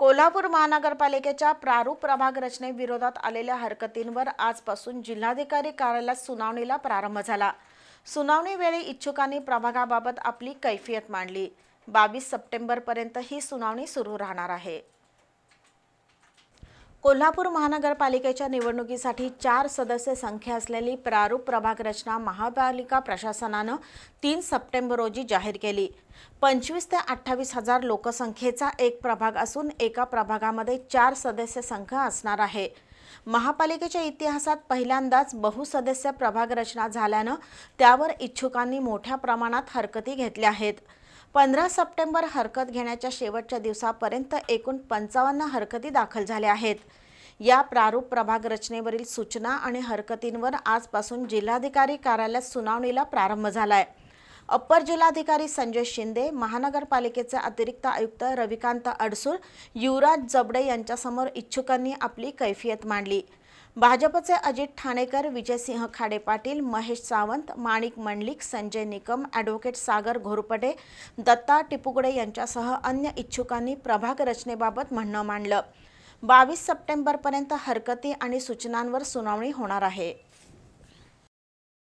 कोल्हापूर महानगरपालिकेच्या प्रारूप प्रभाग रचनेविरोधात आलेल्या हरकतींवर आजपासून जिल्हाधिकारी कार्यालयात सुनावणीला प्रारंभ झाला. सुनावणीवेळी इच्छुकांनी प्रभागाबाबत आपली कैफियत मांडली. बावीस सप्टेंबरपर्यंत ही सुनावणी सुरू राहणार आहे. कोल्हापूर महानगरपालिकेच्या निवडणुकीसाठी चार सदस्य संख्या असलेली प्रारूप प्रभाग रचना महापालिका प्रशासनानं तीन सप्टेंबर रोजी जाहीर केली. पंचवीस ते अठ्ठावीस हजार लोकसंख्येचा एक प्रभाग असून एका प्रभागामध्ये चार सदस्य संख्या असणार आहे. महापालिकेच्या इतिहासात पहिल्यांदाच बहुसदस्य प्रभाग रचना झाल्यानं त्यावर इच्छुकांनी मोठ्या प्रमाणात हरकती घेतल्या आहेत. पंधरा सप्टेंबर हरकत घेण्याच्या शेवटच्या दिवसापर्यंत एकूण पंचावन्न हरकती दाखल झाल्या आहेत. या प्रारूप प्रभाग रचनेवरील सूचना आणि हरकतींवर आजपासून जिल्हाधिकारी कार्यालयात सुनावणीला प्रारंभ झाला आहे अप्पर जिल्हाधिकारी संजय शिंदे महानगरपालिकेचे अतिरिक्त आयुक्त रविकांत अडसूळ युवराज जबडे यांच्यासमोर इच्छुकांनी आपली कैफियत मांडली. भाजपचे अजित ठाणेकर विजयसिंह खाडे पाटील महेश सावंत माणिक मंडलिक संजय निकम ॲडव्होकेट सागर घोरपडे दत्ता टिपुगडे यांच्यासह अन्य इच्छुकांनी प्रभाग रचनेबाबत म्हणणं मांडलं. बावीस सप्टेंबरपर्यंत हरकती आणि सूचनांवर सुनावणी होणार आहे.